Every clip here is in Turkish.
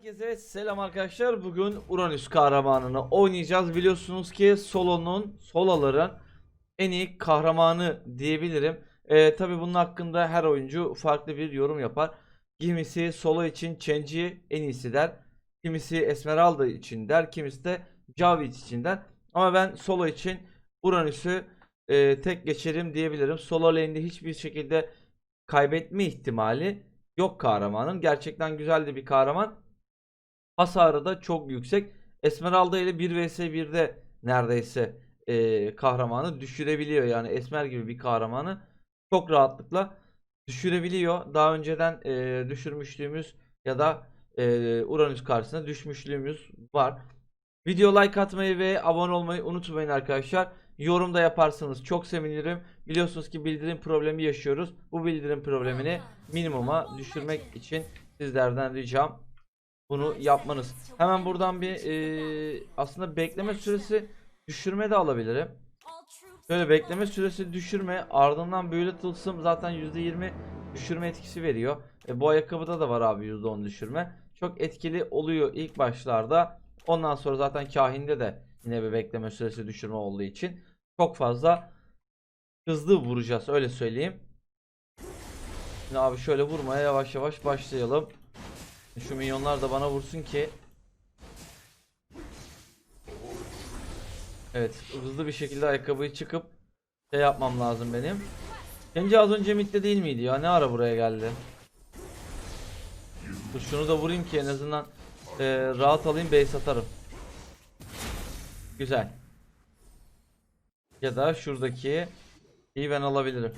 Herkese selam arkadaşlar. Bugün Uranüs kahramanını oynayacağız. Biliyorsunuz ki Solo'nun, Solaların en iyi kahramanı diyebilirim. Ee, Tabi bunun hakkında her oyuncu farklı bir yorum yapar. Kimisi Solo için Chenji en iyisi der. Kimisi Esmeralda için der. Kimisi de Javit için der. Ama ben Solo için Uranüs'ü e, tek geçerim diyebilirim. Solo lane'de hiçbir şekilde kaybetme ihtimali yok kahramanın. Gerçekten güzel de bir kahraman. Hasarı da çok yüksek. Esmeralda ile 1 vs 1'de neredeyse e, kahramanı düşürebiliyor. Yani Esmer gibi bir kahramanı çok rahatlıkla düşürebiliyor. Daha önceden e, düşürmüşlüğümüz ya da e, Uranüs karşısına düşmüşlüğümüz var. Video like atmayı ve abone olmayı unutmayın arkadaşlar. Yorum da yaparsanız çok sevinirim. Biliyorsunuz ki bildirim problemi yaşıyoruz. Bu bildirim problemini minimuma düşürmek için sizlerden ricam bunu yapmanız. Hemen buradan bir e, aslında bekleme süresi düşürme de alabilirim. Şöyle bekleme süresi düşürme ardından böyle tılsım zaten %20 düşürme etkisi veriyor. E, bu ayakkabıda da var abi %10 düşürme. Çok etkili oluyor ilk başlarda. Ondan sonra zaten kahinde de yine bir bekleme süresi düşürme olduğu için çok fazla hızlı vuracağız öyle söyleyeyim. Şimdi abi şöyle vurmaya yavaş yavaş başlayalım. Şu minyonlar da bana vursun ki Evet hızlı bir şekilde ayakkabıyı çıkıp şey yapmam lazım benim. Bence az önce midde değil miydi ya? Ne ara buraya geldi? Dur şunu da vurayım ki en azından e, rahat alayım base atarım. Güzel. Ya da şuradaki iyi ben alabilirim.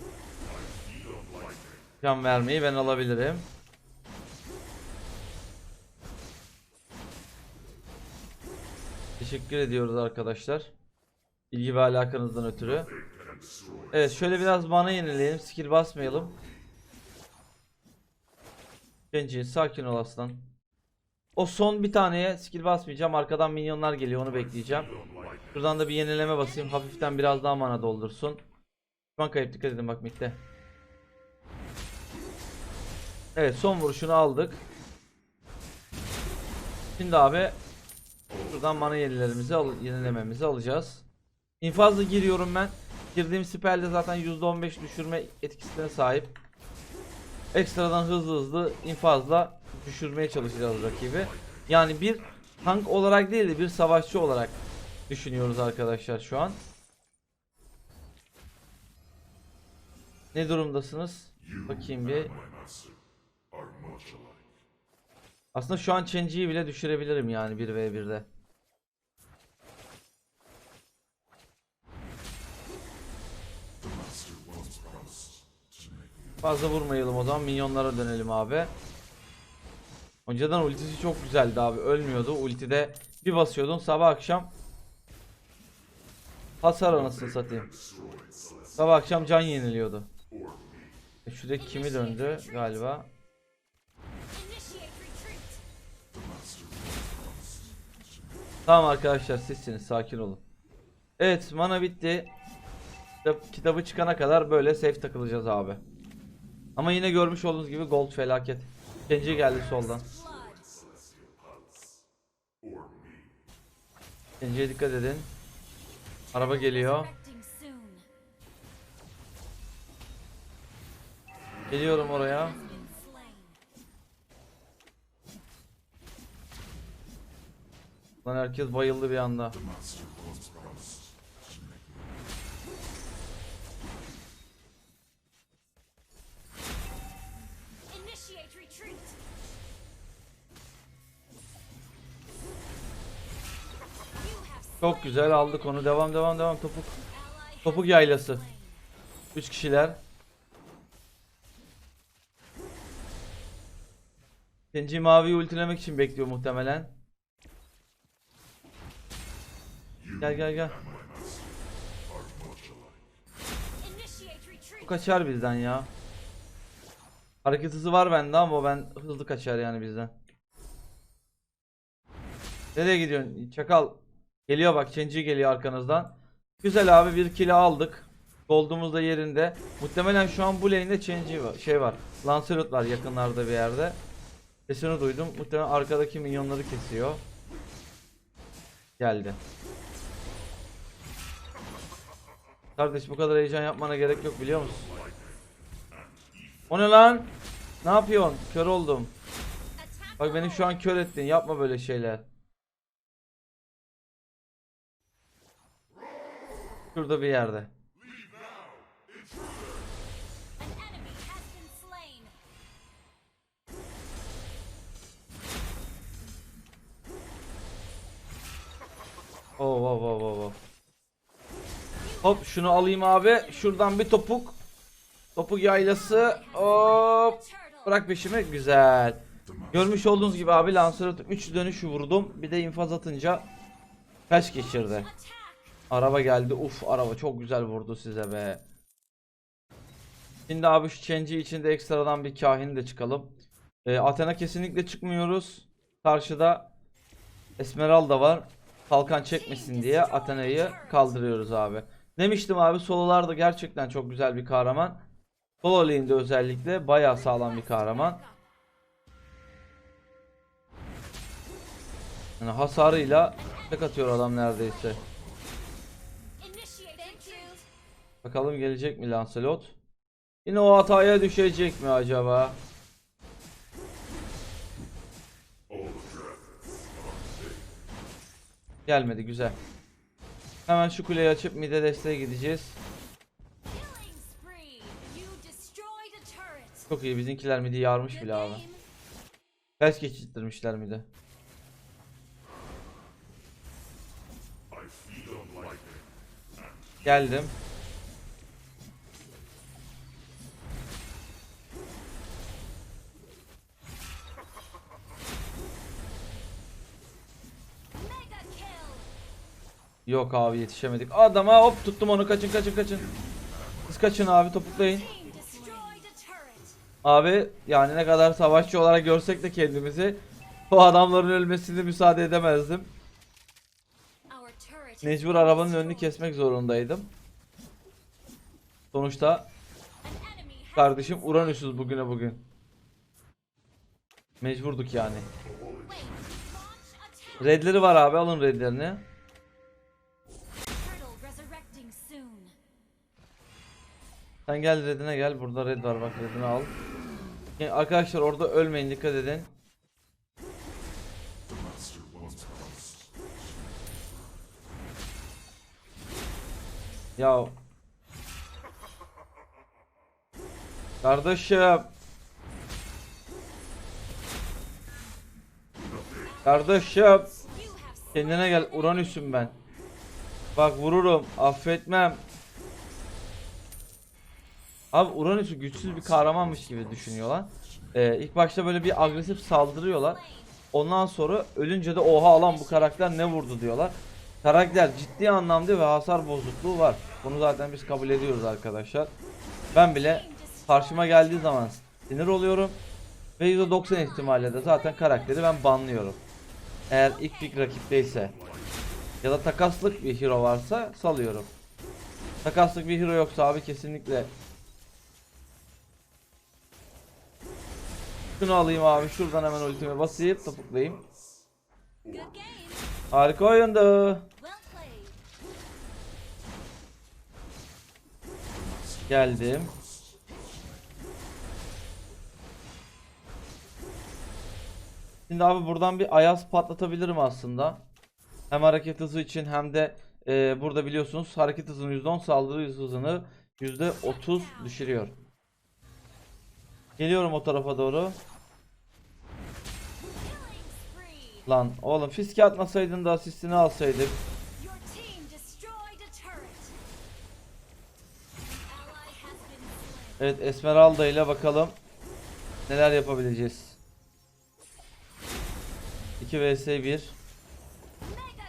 Can vermeyi ben alabilirim. Teşekkür ediyoruz arkadaşlar. İlgi ve alakanızdan ötürü. Evet şöyle biraz mana yenileyelim. Skill basmayalım. Genci sakin ol aslan. O son bir taneye skill basmayacağım. Arkadan minyonlar geliyor onu bekleyeceğim. Şuradan da bir yenileme basayım. Hafiften biraz daha mana doldursun. Şu an kayıp dikkat edin bak midde. Evet son vuruşunu aldık. Şimdi abi Buradan mana yenilerimizi al yenilememizi alacağız. İnfazla giriyorum ben. Girdiğim spellde zaten %15 düşürme etkisine sahip. Ekstradan hızlı hızlı infazla düşürmeye çalışacağız rakibi. Yani bir tank olarak değil de bir savaşçı olarak düşünüyoruz arkadaşlar şu an. Ne durumdasınız? Bakayım bir. Aslında şu an Chenji'yi bile düşürebilirim yani 1v1'de. Fazla vurmayalım o zaman minyonlara dönelim abi. Önceden ultisi çok güzeldi abi ölmüyordu ultide bir basıyordun sabah akşam Hasar anasını satayım Sabah akşam can yeniliyordu e Şuradaki kimi döndü galiba Tamam arkadaşlar sizsiniz sakin olun. Evet mana bitti. Kitap, kitabı çıkana kadar böyle safe takılacağız abi. Ama yine görmüş olduğunuz gibi gold felaket. Kenji geldi soldan. Kenji'ye dikkat edin. Araba geliyor. Geliyorum oraya. Lan herkes bayıldı bir anda. Çok güzel aldık onu. Devam devam devam topuk. Topuk yaylası. 3 kişiler. Kenji mavi ultilemek için bekliyor muhtemelen. Gel gel gel. Bu kaçar bizden ya. Hareket hızı var bende ama ben hızlı kaçar yani bizden. Nereye gidiyorsun? Çakal. Geliyor bak Kenji geliyor arkanızdan. Güzel abi bir kilo aldık. Gold'umuz da yerinde. Muhtemelen şu an bu lane'de Kenji var. Şey var. Lancelot var yakınlarda bir yerde. Sesini duydum. Muhtemelen arkadaki minyonları kesiyor. Geldi. Kardeş bu kadar heyecan yapmana gerek yok biliyor musun? O ne lan? Ne yapıyorsun? Kör oldum. Bak beni şu an kör ettin. Yapma böyle şeyler. Şurada bir yerde. Oh, oh, oh, oh, oh. Hop şunu alayım abi. Şuradan bir topuk. Topuk yaylası. Hop. Bırak peşimi. Güzel. Görmüş olduğunuz gibi abi Lancelot'u 3 dönüş vurdum. Bir de infaz atınca kaç geçirdi. Araba geldi. Uf araba çok güzel vurdu size be. Şimdi abi şu change'i içinde ekstradan bir kahin de çıkalım. Ee, Athena kesinlikle çıkmıyoruz. Karşıda Esmeralda var. Kalkan çekmesin diye Athena'yı kaldırıyoruz abi. Demiştim abi sololar da gerçekten çok güzel bir kahraman. Solo lane'de özellikle bayağı sağlam bir kahraman. Yani hasarıyla tek atıyor adam neredeyse. Bakalım gelecek mi Lancelot? Yine o hataya düşecek mi acaba? Gelmedi güzel. Hemen şu kuleyi açıp mide desteğe gideceğiz. Çok iyi bizimkiler midi yarmış bile abi. Kaç geçittirmişler midi. Geldim. Yok abi yetişemedik. Adama hop tuttum onu kaçın kaçın kaçın. Siz kaçın abi topuklayın. Abi yani ne kadar savaşçı olarak görsek de kendimizi o adamların ölmesini müsaade edemezdim. Mecbur arabanın önünü kesmek zorundaydım. Sonuçta kardeşim Uranüs'üz bugüne bugün. Mecburduk yani. Redleri var abi alın redlerini. Sen gel redine gel. Burada red var. Bak redini al. Yani arkadaşlar orada ölmeyin. Dikkat edin. Ya. Kardeşim. Kardeşim. Kendine gel. Uranüs'üm ben. Bak vururum. Affetmem Abi Uranüs'ü güçsüz bir kahramanmış gibi düşünüyorlar. Ee, İlk başta böyle bir agresif saldırıyorlar. Ondan sonra ölünce de oha alan bu karakter ne vurdu diyorlar. Karakter ciddi anlamda ve hasar bozukluğu var. Bunu zaten biz kabul ediyoruz arkadaşlar. Ben bile karşıma geldiği zaman sinir oluyorum. Ve %90 ihtimalle de zaten karakteri ben banlıyorum. Eğer ilk bir rakipteyse Ya da takaslık bir hero varsa salıyorum. Takaslık bir hero yoksa abi kesinlikle Şunu alayım abi şuradan hemen ultimi basayım topuklayayım. Harika oyundu. Geldim Şimdi abi buradan bir ayaz patlatabilirim aslında. Hem hareket hızı için hem de e, burada biliyorsunuz hareket hızını %10 saldırı hızını %30 düşürüyor. Geliyorum o tarafa doğru. Lan oğlum fiske atmasaydın da asistini alsaydık. Evet Esmeralda ile bakalım neler yapabileceğiz. 2 vs 1. Mega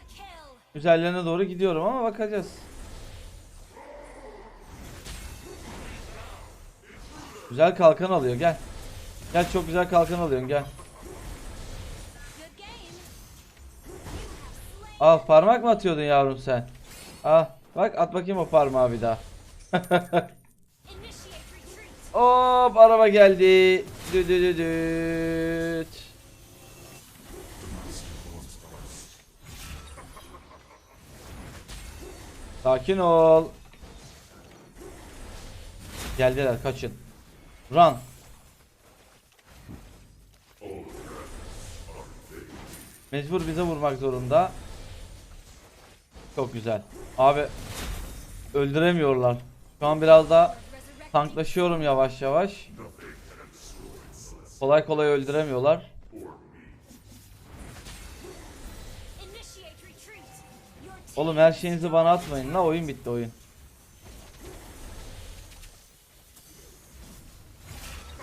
kill. Üzerlerine doğru gidiyorum ama bakacağız. Güzel kalkan alıyor gel. Gel çok güzel kalkan alıyorsun gel. Al parmak mı atıyordun yavrum sen? Al bak at bakayım o parmağı bir daha. Hop araba geldi. Dü dü dü düt. Sakin ol. Geldiler kaçın. Run. Mecbur bize vurmak zorunda. Çok güzel. Abi öldüremiyorlar. Şu an biraz daha tanklaşıyorum yavaş yavaş. Kolay kolay öldüremiyorlar. Oğlum her şeyinizi bana atmayın la oyun bitti oyun.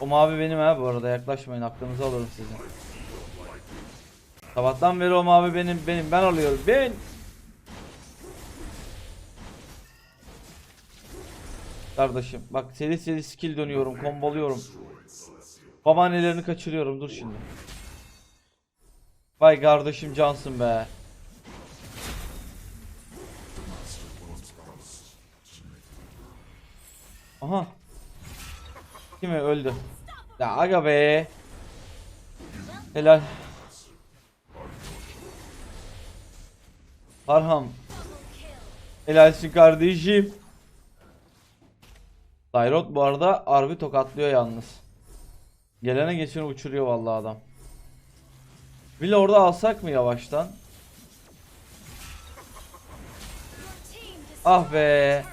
O mavi benim ha bu arada yaklaşmayın aklınızı alırım sizin. Sabahtan beri o mavi benim benim ben alıyorum ben. Kardeşim bak seri seri skill dönüyorum kombalıyorum. Babaannelerini kaçırıyorum dur şimdi. Vay kardeşim cansın be. Aha. Kimi öldü? Ya aga be. Helal. Farham. Helalsin kardeşim. Dairot bu arada Arvi tokatlıyor yalnız. Gelene geçeni uçuruyor vallahi adam. Villa orada alsak mı yavaştan? Ah be.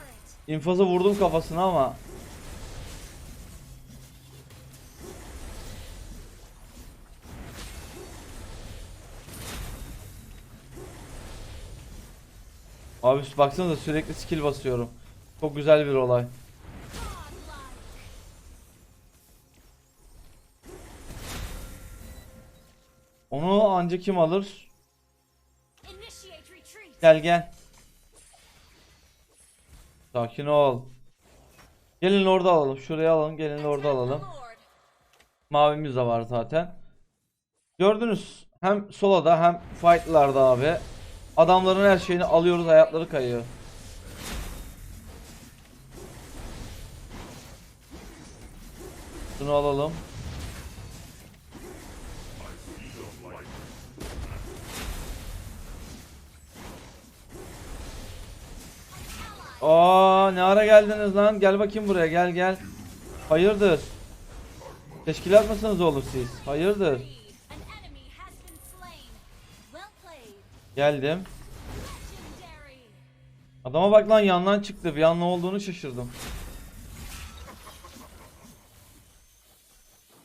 İnfazı vurdum kafasına ama. Abi baksanıza sürekli skill basıyorum. Çok güzel bir olay. Anca kim alır? Gel gel. Sakin ol. Gelin orada alalım. Şuraya alalım. Gelin orada alalım. Mavimiz de var zaten. Gördünüz. Hem soloda hem fight'larda abi. Adamların her şeyini alıyoruz. Hayatları kayıyor. Şunu alalım. Aa ne ara geldiniz lan? Gel bakayım buraya. Gel gel. Hayırdır? Teşkilat mısınız oğlum siz? Hayırdır? Geldim. Adama bak lan yandan çıktı. Bir an ne olduğunu şaşırdım.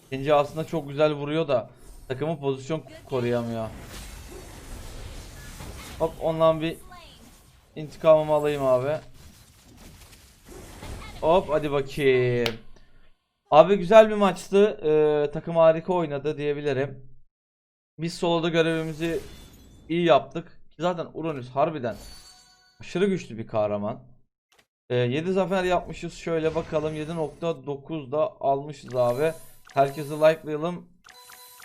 İkinci aslında çok güzel vuruyor da takımın pozisyon koruyamıyor. Hop ondan bir intikamımı alayım abi. Hop hadi bakayım. Abi güzel bir maçtı. Ee, takım harika oynadı diyebilirim. Biz soloda görevimizi iyi yaptık. Zaten Uranüs harbiden aşırı güçlü bir kahraman. Ee, 7 zafer yapmışız. Şöyle bakalım 7.9 da almışız abi. Herkesi likelayalım.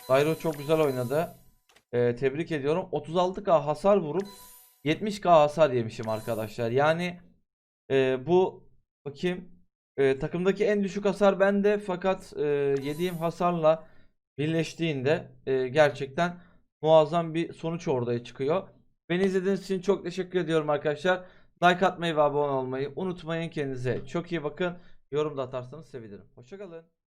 Dairo çok güzel oynadı. Ee, tebrik ediyorum. 36k hasar vurup 70k hasar yemişim arkadaşlar. Yani e, bu bakayım e, takımdaki en düşük hasar bende fakat e, yediğim hasarla birleştiğinde e, gerçekten muazzam bir sonuç ortaya çıkıyor. Beni izlediğiniz için çok teşekkür ediyorum arkadaşlar. Like atmayı ve abone olmayı unutmayın kendinize. Çok iyi bakın. Yorum da atarsanız sevinirim. Hoşçakalın.